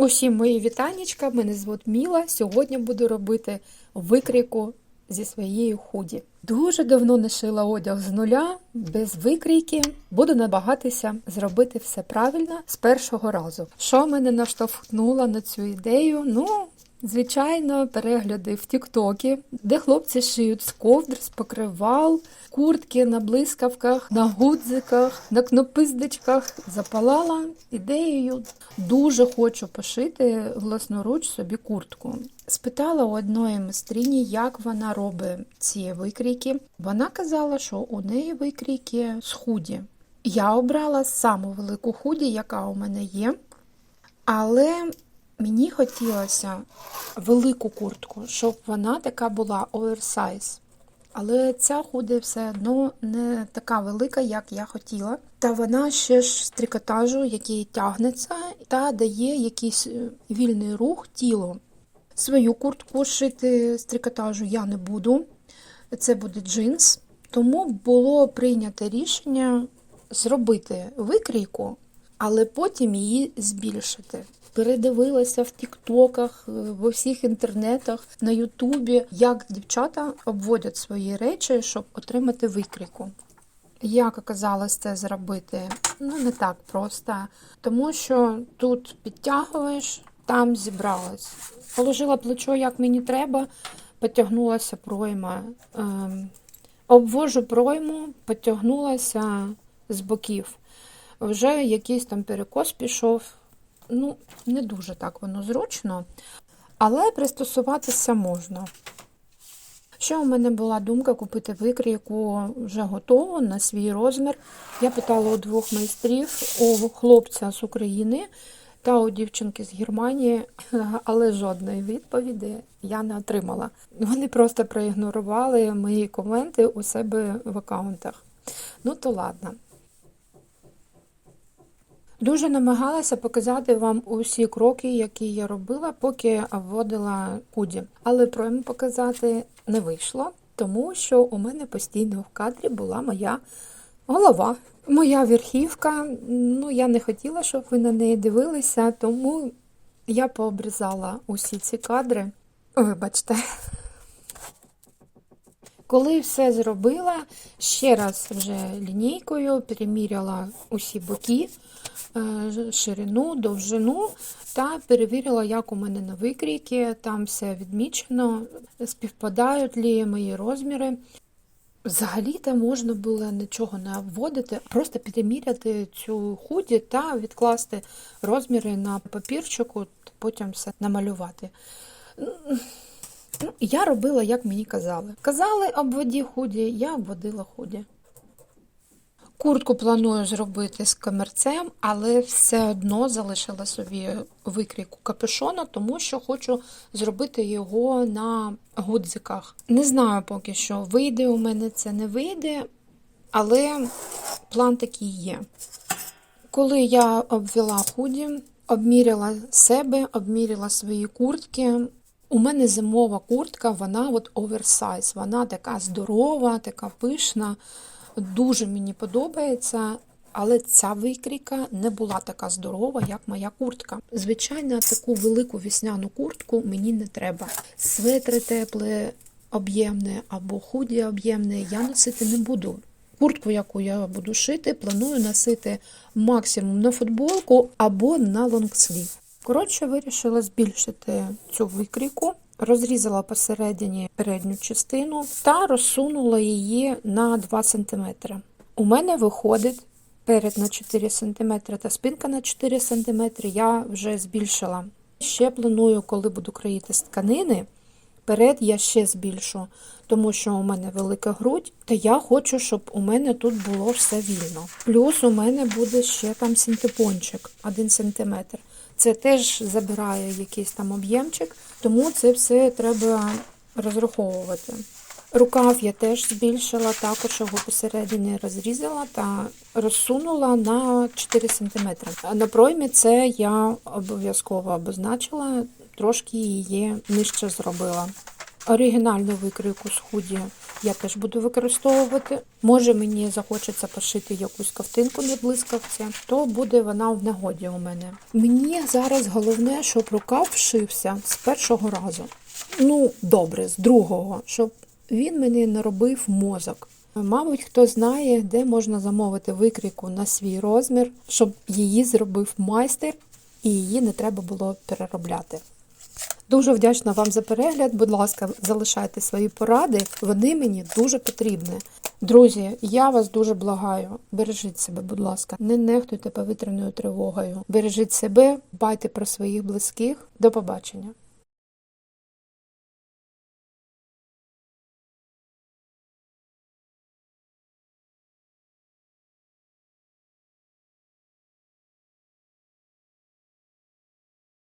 Усім мої вітанечка, мене звуть Міла. Сьогодні буду робити викрійку зі своєї худі. Дуже давно не шила одяг з нуля, без викрійки. Буду намагатися зробити все правильно з першого разу. Що мене наштовхнуло на цю ідею? Ну, звичайно, перегляди в Тіктокі, де хлопці шиють з ковдр, з покривал, куртки на блискавках, на гудзиках, на кнопиздочках. Запалала ідеєю. Дуже хочу пошити власноруч собі куртку. Спитала у одної майстрині, як вона робить ці викрійки. Вона казала, що у неї викрійки з худі. Я обрала саму велику худі, яка у мене є, але мені хотілося велику куртку, щоб вона така була оверсайз. Але ця худі все одно не така велика, як я хотіла. Та вона ще ж з трикотажу, який тягнеться, та дає якийсь е, вільний рух тілу. Свою куртку шити з трикотажу я не буду. Це буде джинс. Тому було прийнято рішення зробити викрійку, але потім її збільшити. Передивилася в тіктоках, е, в усіх інтернетах, на Ютубі, як дівчата обводять свої речі, щоб отримати викрійку. Як оказалось це зробити? Ну, не так просто, тому що тут підтягуєш, там зібралась. Положила плечо, як мені треба, потягнулася пройма. Ем, обвожу пройму, потягнулася з боків. Вже якийсь там перекос пішов. Ну, не дуже так воно зручно, але пристосуватися можна. Ще у мене була думка купити викрійку вже готову на свій розмір. Я питала у двох майстрів, у хлопця з України та у дівчинки з Германії, але жодної відповіді я не отримала. Вони просто проігнорували мої коменти у себе в аккаунтах. Ну, то ладно. Дуже намагалася показати вам усі кроки, які я робила, поки вводила худі. Але пройму показати не вийшло, тому що у мене постійно в кадрі була моя голова. Моя верхівка. Ну, я не хотіла, щоб ви на неї дивилися, тому я пообрізала усі ці кадри. Вибачте. Коли все зробила, ще раз вже лінійкою переміряла усі боки, е, ширину, довжину та перевірила, як у мене на викрійки. Там все відмічено, співпадають лі мої розміри. Взагалі-то можна було нічого не обводити, просто переміряти цю худі та відкласти розміри на папірчику, потім все намалювати. Я робила, як мені казали. Казали, обводі худі, я обводила худі. Куртку планую зробити з комерцем, але все одно залишила собі викрійку капюшона, тому що хочу зробити його на гудзиках. Не знаю поки що, вийде у мене це не вийде, але план такий є. Коли я обвела худі, обміряла себе, обміряла свої куртки. У мене зимова куртка, вона от оверсайз, вона така здорова, така пишна, дуже мені подобається. Але ця викрійка не була така здорова, як моя куртка. Звичайно, таку велику вісняну куртку мені не треба. Светри тепле, об'ємне або худі об'ємне я носити не буду. Куртку, яку я буду шити, планую носити максимум на футболку або на лонгслів. Коротше, вирішила збільшити цю викрійку, розрізала посередині передню частину та розсунула її на 2 см. У мене виходить перед на 4 см та спинка на 4 см я вже збільшила. Ще планую, коли буду кроїти з тканини, перед я ще збільшу, тому що у мене велика грудь, та я хочу, щоб у мене тут було все вільно. Плюс у мене буде ще там синтепончик 1 см. Це теж забирає якийсь там об'ємчик, тому це все треба розраховувати. Рукав я теж збільшила, також його посередині розрізала та розсунула на 4 см. На проймі це я обов'язково обозначила, трошки її нижче зробила. Оригінальну викрійку з худі я теж буду використовувати. Може мені захочеться пошити якусь ковтинку на блискавці, то буде вона в нагоді у мене. Мені зараз головне, щоб рукав вшився з першого разу. Ну, добре, з другого, щоб він мені не робив мозок. Мабуть, хто знає, де можна замовити викрійку на свій розмір, щоб її зробив майстер і її не треба було переробляти. Дуже вдячна вам за перегляд. Будь ласка, залишайте свої поради, вони мені дуже потрібні. Друзі, я вас дуже благаю. Бережіть себе, будь ласка, не нехтуйте повітряною тривогою. Бережіть себе, дбайте про своїх близьких. До побачення.